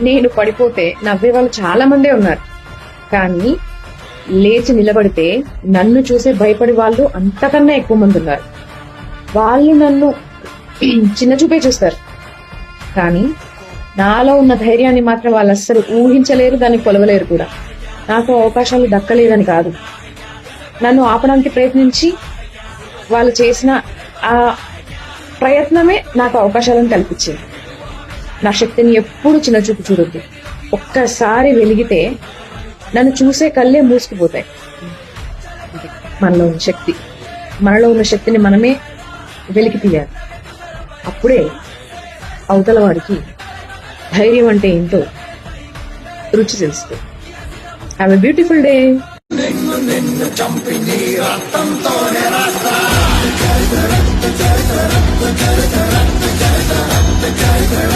నేను పడిపోతే నవ్వే వాళ్ళు చాలా మందే ఉన్నారు. కానీ లేచి నిలబడితే నన్ను చూసే భయపడే వాళ్ళు అంతకన్నా ఎక్కువ మంది ఉన్నారు. వాళ్ళు నన్ను చిన్న చూపే చూస్తారు. కానీ నాలో ఉన్న ధైర్యాన్ని మాత్రం వాళ్ళు అస్సలు ఊహించలేరు దాన్ని కొలవలేరు కూడా. నాకు అవకాశాలు దక్కలేదని కాదు. నన్ను ఆపడానికి ప్రయత్నించి వాళ్ళు చేసిన ఆ ప్రయత్నమే నాకు అవకాశాలను కల్పించింది. నా శక్తిని ఎప్పుడు చిన్న చూపు చూడొద్దు. ఒక్కసారి వెలిగితే నన్ను చూసే కళ్ళే మూసుకుపోతాయి. మనలో ఉన్న శక్తి. మనలో ఉన్న శక్తిని మనమే వెలికి తీయాలి. అప్పుడే అవతల వాడికి ధైర్యం అంటే ఏంటో రుచి తెలుస్తుంది. Have a beautiful day